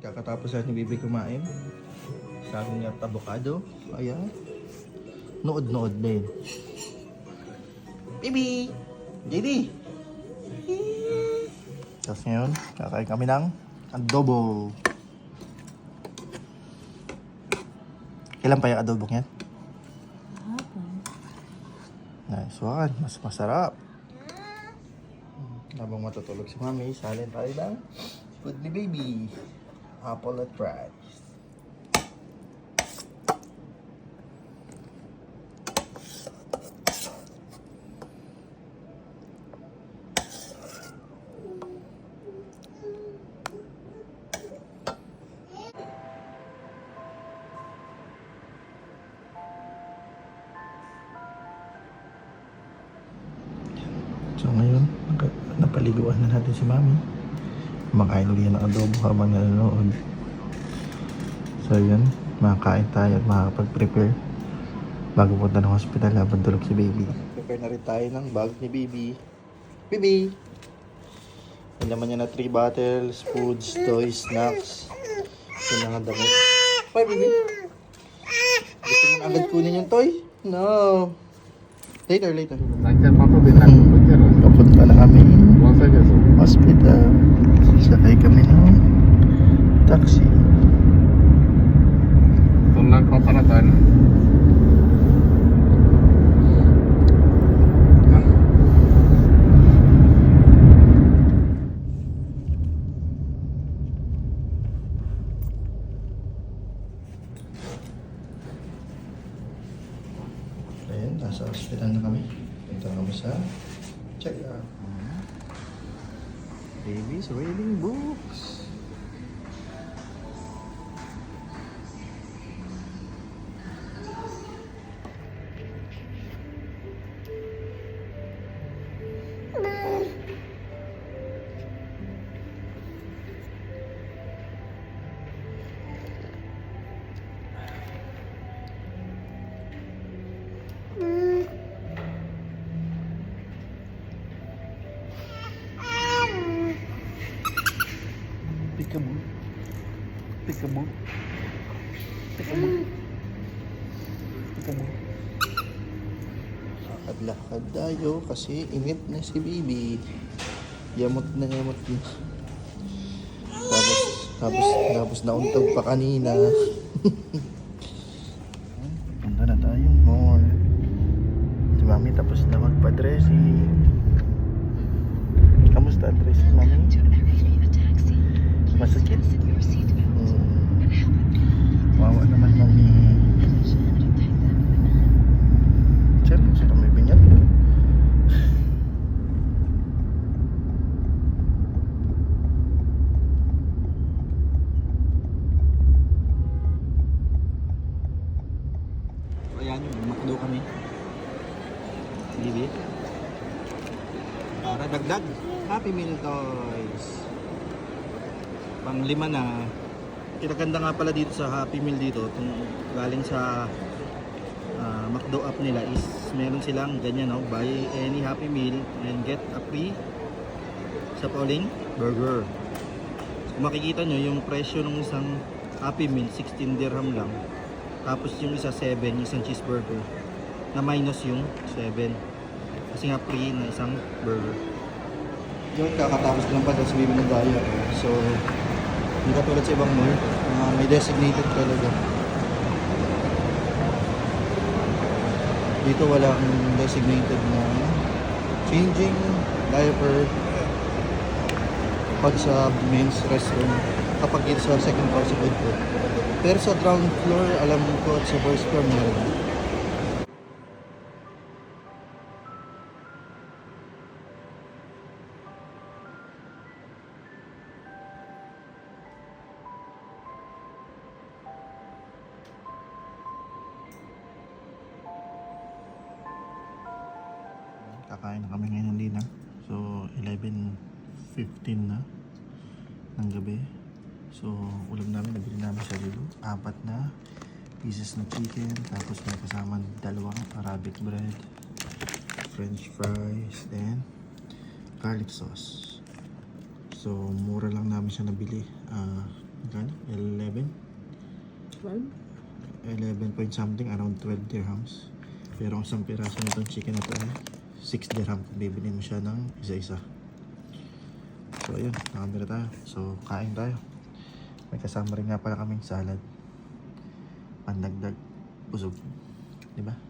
Kakatapos na ni Bibi kumain. Saging at avocado. Ayan. Nood-nood din. Bibi! JD! Tapos ngayon, kakain kami ng adobo. Kailan pa yung adobo niyan? Nice one. Mas masarap. Habang matutulog si Mami, salin tayo ng food ni Baby. Apple at rice. So ngayon, napaliguan na natin si Mami. Kumakain ulit ng adobo habang nanonood. So yun, makakain tayo at makakapag-prepare bago punta ng hospital habang tulog si baby. Prepare na rin tayo ng bag ni baby. Baby! May laman niya na 3 bottles, foods, toys, snacks. Yun ang damit. Hoy, baby! Gusto mo na agad kunin yung toy? No! Later, later. Papa bintang lancar. Papunta na kami Buang saja so. Hospital. Sakay kami ng taxi. Tolak papanatan. Ayun, nasa hospital na kami. Na kami sa check-up. Baby's reading books. Peekaboo. Peekaboo. Peekaboo. Peekaboo. Lakad-lakad tayo kasi init na si baby. Yamot na yamot na. Tapos, tapos, tapos nauntog pa kanina. Punta na tayong mall. Si mami tapos na magpa-dressing. Kamusta ang dressing, mami? Masakit? Hmm. Wawa naman mami. Sir, sino may binyan? Ayan, makdo kami. Bibi. Para dagdag. Happy Meal Toys. Pang lima na. Kinaganda nga pala dito sa Happy Meal dito, itong galing sa ah, McDo app nila is meron silang ganyan no, buy any Happy Meal and get a free sa Pauling Burger. Kung makikita nyo yung presyo ng isang Happy Meal 16 dirham lang. Tapos yung isa 7, yung isang cheeseburger na minus yung 7. Kasi nga free na isang burger. Yun, kakatapos lang pa sa Bibi ng Daya. So, hindi katulad sa ibang mall, ah, may designated talaga. Dito walang designated na changing diaper pag sa men's restroom kapag dito sa second floor sa food court. Pero sa ground floor, alam ko at sa first floor meron. Kakain na kami ngayon ng dinner. So, 11.15 na ng gabi. So, ulam namin, nabili namin sa Lulu. Apat na pieces ng chicken. Tapos may kasama dalawang Arabic bread. French fries. Then, garlic sauce. So, mura lang namin siya nabili. Ah, magkano? 12? 11 point something, around 12 dirhams. Pero ang isang piraso nitong chicken na to ay 6 dirham kung bibili mo siya ng isa-isa. So ayun, nakamira tayo. So kain tayo. May kasama rin nga pala kaming salad. Pandagdag. Busog. Di ba?